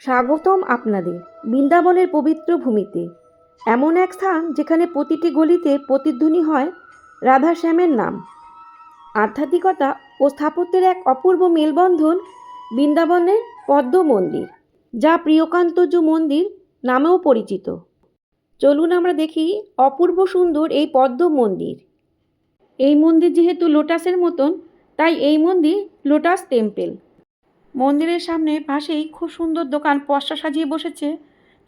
স্বাগতম আপনাদের বৃন্দাবনের পবিত্র ভূমিতে। এমন এক স্থান যেখানে প্রতিটি গলিতে প্রতিধ্বনি হয় রাধা শ্যামের নাম। আধ্যাত্মিকতা ও স্থাপত্যের এক অপূর্ব মেলবন্ধন বৃন্দাবনের পদ্ম মন্দির যা প্রিয়কান্তজ মন্দির নামেও পরিচিত। চলুন আমরা দেখি অপূর্ব সুন্দর এই পদ্ম মন্দির এই মন্দির যেহেতু লোটাসের মতন, তাই এই মন্দির লোটাস টেম্পেল। মন্দিরের সামনে পাশেই খুব সুন্দর দোকান পশা সাজিয়ে বসেছে।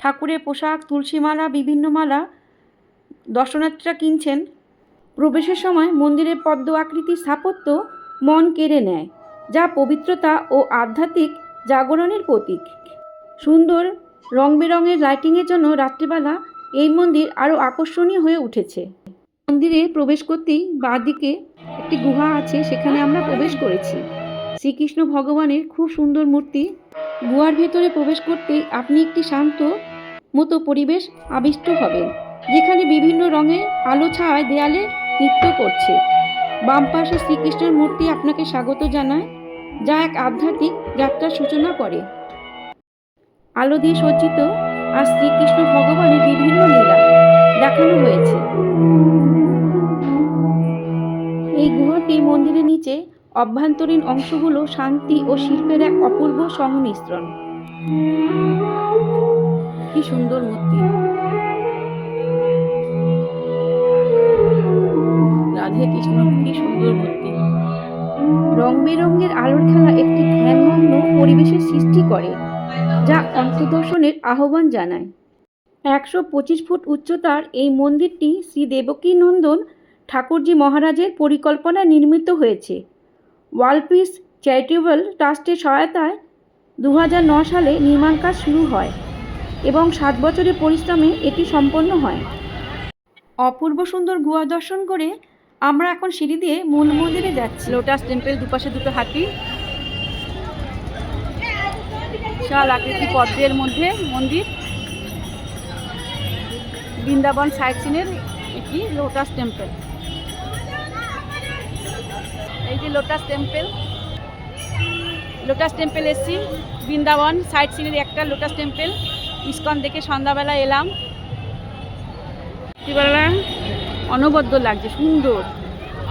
ঠাকুরের পোশাক তুলসী মালা বিভিন্ন মালা দর্শনার্থীরা কিনছেন। প্রবেশের সময় মন্দিরের পদ্ম আকৃতির স্থাপত্য মন কেড়ে নেয়, যা পবিত্রতা ও আধ্যাত্মিক জাগরণের প্রতীক। সুন্দর রং বেরঙের লাইটিংয়ের জন্য রাত্রিবেলা এই মন্দির আরও আকর্ষণীয় হয়ে উঠেছে। মন্দিরে প্রবেশ করতেই বাঁদিকে একটি গুহা আছে, সেখানে আমরা প্রবেশ করেছি। শ্রীকৃষ্ণ ভগবানের খুব সুন্দর মূর্তি। গুহার ভেতরে প্রবেশ করতেই আপনি একটি শান্ত মতো পরিবেশ আবিষ্ট হবেন, যেখানে বিভিন্ন রঙের আলো ছায় দেয়ালে নৃত্য করছে। বাম পাশে শ্রীকৃষ্ণের মূর্তি আপনাকে স্বাগত জানায়, যা এক আধ্যাত্মিক যাত্রার সূচনা করে। আলো দিয়ে সজ্জিত আর শ্রীকৃষ্ণ ভগবানের বিভিন্ন লীলা দেখানো হয়েছে। এই গুহাটি মন্দিরের নিচে অভ্যন্তরীণ অংশগুলো শান্তি ও শিল্পের এক অপূর্ব সংমিশ্রণ কি সুন্দর মূর্তি। রাধে কৃষ্ণ, কি সুন্দর মূর্তি। রং বেরঙের আলোর খেলা একটি ধ্যানমগ্ন পরিবেশের সৃষ্টি করে, যা অন্তর্দর্শনের আহ্বান জানায়। একশো পঁচিশ ফুট উচ্চতার এই মন্দিরটি শ্রী দেবকী নন্দন ঠাকুরজি মহারাজের পরিকল্পনা নির্মিত হয়েছে। ওয়ালপিস চ্যারিটেবল ট্রাস্টের সহায়তায় দু হাজার ন সালে নির্মাণ কাজ শুরু হয় এবং সাত বছরের পরিশ্রমে এটি সম্পন্ন হয়। অপূর্ব সুন্দর গুহা দর্শন করে আমরা এখন সিঁড়ি দিয়ে মূল মন্দিরে যাচ্ছি। লোটাস টেম্পেল দুপাশে দুটো হাতি। বিশাল আকৃতি পদ্মের মধ্যে মন্দির। বৃন্দাবন সাইট সিনের একটি লোটাস টেম্পল। এই যে লোটাস টেম্পল লোটাস টেম্পল এসছি, বৃন্দাবন, সাইট সিনের একটা লোটাস টেম্পল। ইস্কন দেখে সন্ধ্যাবেলা এলাম। রাত্রিবেলা অনবদ্য লাগছে, সুন্দর।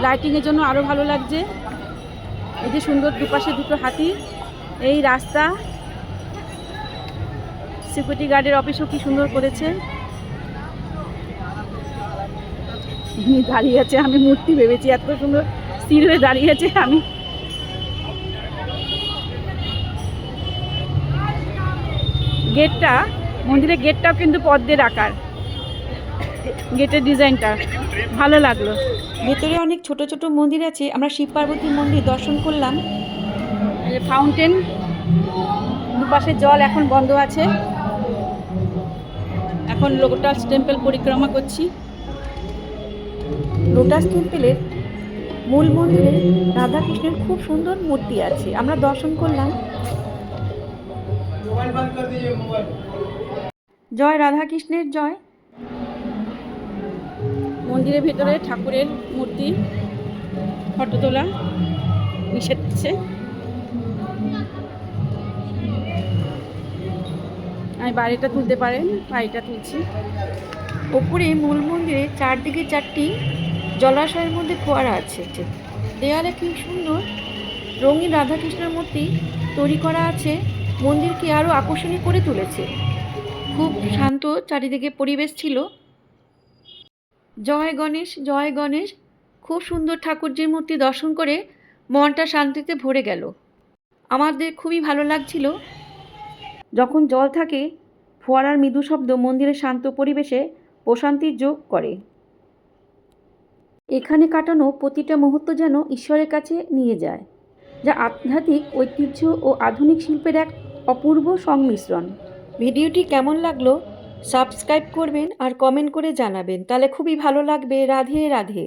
লাইটিংয়ের জন্য আরও ভালো লাগছে। এই যে সুন্দর দুপাশে দুটো হাতি, এই রাস্তা। সিকিউরিটি গার্ডের অফিসও কি সুন্দর করেছে। দাঁড়িয়ে আছে, আমি মূর্তি ভেবেছি, এত সুন্দর। স্থির হয়ে দাঁড়িয়ে আছে আমি। গেটটা মন্দিরের গেটটাও কিন্তু পদ্মের আকার। গেটের ডিজাইনটা ভালো লাগল। ভেতরে অনেক ছোট ছোট মন্দির আছে আমরা শিব পার্বতী মন্দির দর্শন করলাম। ফাউন্টেন দুপাশে জল এখন বন্ধ আছে। এখন লোটাস টেম্পল পরিক্রমা করছি। লোটাস টেম্পেলের মূল মন্দিরে রাধাকৃষ্ণের খুব সুন্দর মূর্তি আছে। আমরা দর্শন করলাম। জয় রাধাকৃষ্ণের জয়। মন্দিরের ভেতরে ঠাকুরের মূর্তি, ফটো তোলা নিষেধ আছে। আমি বাড়িটা তুলতে পারেন, বাড়িটা তুলছি। ওপরে মূল মন্দিরে চারদিকে চারটি জলাশয়ের মধ্যে ফোয়ারা আছে দেয়ালে কি সুন্দর রঙিন রাধাকৃষ্ণের মূর্তি তৈরি করা আছে, মন্দিরকে আরও আকর্ষণীয় করে তুলেছে। খুব শান্ত চারিদিকে পরিবেশ ছিল। জয় গণেশ জয় গণেশ, খুব সুন্দর ঠাকুরজির মূর্তি দর্শন করে মনটা শান্তিতে ভরে গেল। আমাদের খুবই ভালো লাগছিল। যখন জল থাকে, ফোয়ারার মৃদু শব্দ মন্দিরের শান্ত পরিবেশে প্রশান্তির যোগ করে। এখানে কাটানো প্রতিটা মুহূর্ত যেন ঈশ্বরের কাছে নিয়ে যায়, যা আধ্যাত্মিক ঐতিহ্য ও আধুনিক শিল্পের এক অপূর্ব সংমিশ্রণ। ভিডিওটি কেমন লাগল? সাবস্ক্রাইব করবেন আর কমেন্ট করে জানাবেন। তাহলে খুবই ভালো লাগবে। রাধে রাধে।